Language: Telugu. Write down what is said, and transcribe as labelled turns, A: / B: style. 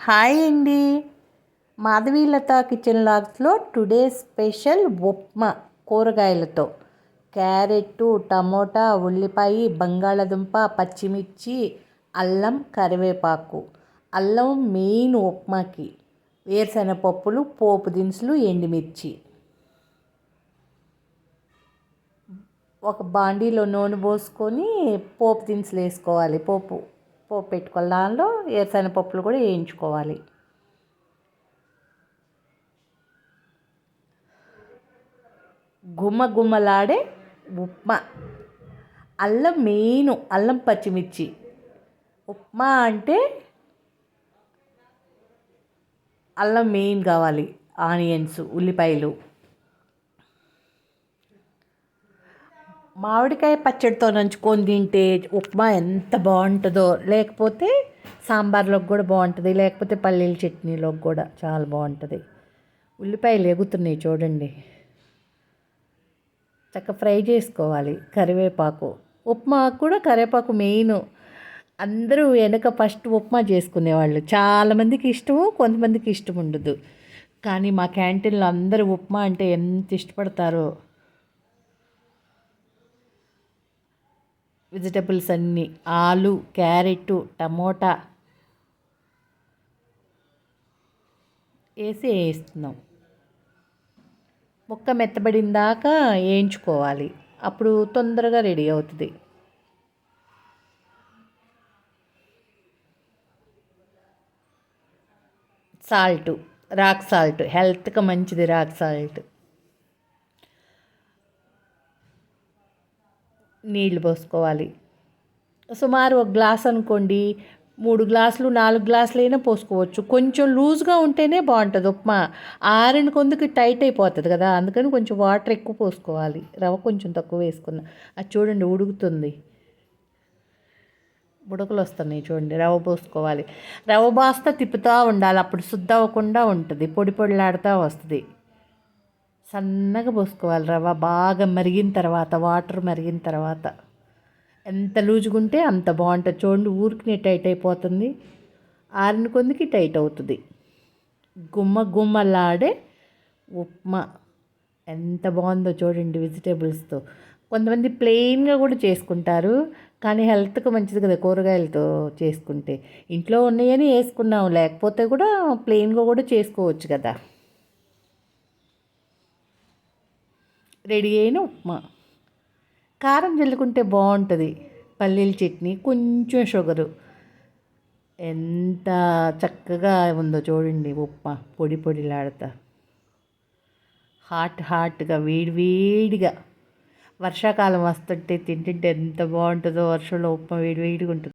A: హాయ్ అండి. మాధవీలత కిచెన్ లాగ్స్లో టుడే స్పెషల్ ఉప్మా కూరగాయలతో. క్యారెట్ టమోటా ఉల్లిపాయ బంగాళదుంప పచ్చిమిర్చి అల్లం కరివేపాకు. అల్లం మెయిన్ ఉప్మాకి. వేరుశెనగ పప్పులు పోపు దినుసులు ఎండుమిర్చి. ఒక బాండీలో నూనె పోసుకొని పోపు దినుసులు వేసుకోవాలి. పోపు. పోపు పెట్టుకోవాలి. దానిలో వేరుశెనగ పప్పులు కూడా వేయించుకోవాలి. గుమ్మ గుమ్మలాడే ఉప్మా. అల్లం మెయిన్ అల్లం పచ్చిమిర్చి. ఉప్మా అంటే అల్లం మెయిన్ కావాలి. ఆనియన్స్ ఉల్లిపాయలు. మామిడికాయ పచ్చడితో నంచుకొని తింటే ఉప్మా ఎంత బాగుంటుందో లేకపోతే సాంబార్లోకి కూడా బాగుంటుంది లేకపోతే పల్లీల చట్నీలోకి కూడా చాలా బాగుంటుంది. ఉల్లిపాయలు ఎగుతున్నాయి చూడండి. చక్క ఫ్రై చేసుకోవాలి కరివేపాకు. ఉప్మా కూడా కరివేపాకు మెయిన్. అందరూ వెనక ఫస్ట్ ఉప్మా చేసుకునేవాళ్ళు. చాలామందికి ఇష్టము కొంతమందికి ఇష్టం ఉండదు. కానీ మా క్యాంటీన్లో అందరూ ఉప్మా అంటే ఎంత ఇష్టపడతారో వెజిటబుల్స్ అన్నీ ఆలు క్యారెట్ టమోటా వేసి వేస్తున్నాం. ముక్క మెత్తబడిన దాకా వేయించుకోవాలి. అప్పుడు తొందరగా రెడీ అవుతుంది. సాల్ట్ రాక్ సాల్ట్ హెల్త్కి మంచిది రాక్ సాల్ట్. నీళ్ళు పోసుకోవాలి. సుమారు ఒక గ్లాస్ అనుకోండి మూడు గ్లాసులు నాలుగు గ్లాసులు అయినా పోసుకోవచ్చు. కొంచెం లూజ్గా ఉంటేనే బాగుంటుంది. ఉప్మా ఆరిన కొందుకు టైట్ అయిపోతుంది కదా అందుకని కొంచెం వాటర్ ఎక్కువ పోసుకోవాలి. రవ్వ కొంచెం తక్కువ వేసుకున్నా. అది చూడండి ఉడుకుతుంది. బుడకలు వస్తున్నాయి చూడండి రవ్వ పోసుకోవాలి. రవ్వ బాస్తా తిప్పుతూ ఉండాలి. అప్పుడు శుద్ధ అవ్వకుండా ఉంటుంది. పొడి పొడిలాడుతూ వస్తుంది. సన్నగా పోసుకోవాలి రవ్వ. బాగా మరిగిన తర్వాత వాటర్ మరిగిన తర్వాత. ఎంత లూజుగుంటే అంత బాగుంటుంది. చూడండి ఊరికి టైట్ అయిపోతుంది. ఆరిన కొందికి టైట్ అవుతుంది. గుమ్మ గుమ్మలాడే ఉప్మా. ఎంత బాగుందో చూడండి వెజిటేబుల్స్తో. కొంతమంది ప్లెయిన్గా కూడా చేసుకుంటారు. కానీ హెల్త్కి మంచిది కదా కూరగాయలతో చేసుకుంటే. ఇంట్లో ఉన్నాయని వేసుకున్నాం. లేకపోతే కూడా ప్లెయిన్గా కూడా చేసుకోవచ్చు కదా. రెడీ అయిన ఉప్మా. కారం చల్లుకుంటే బాగుంటుంది. పల్లీల చట్నీ కొంచెం షుగరు. ఎంత చక్కగా ఉందో చూడండి ఉప్మా పొడి పొడిలాడతా. హాట్ హాట్గా వేడి వేడిగా. వర్షాకాలం వస్తుంటే తింటుంటే ఎంత బాగుంటుందో వర్షంలో ఉప్మా వేడి వేడిగా ఉంటుంది.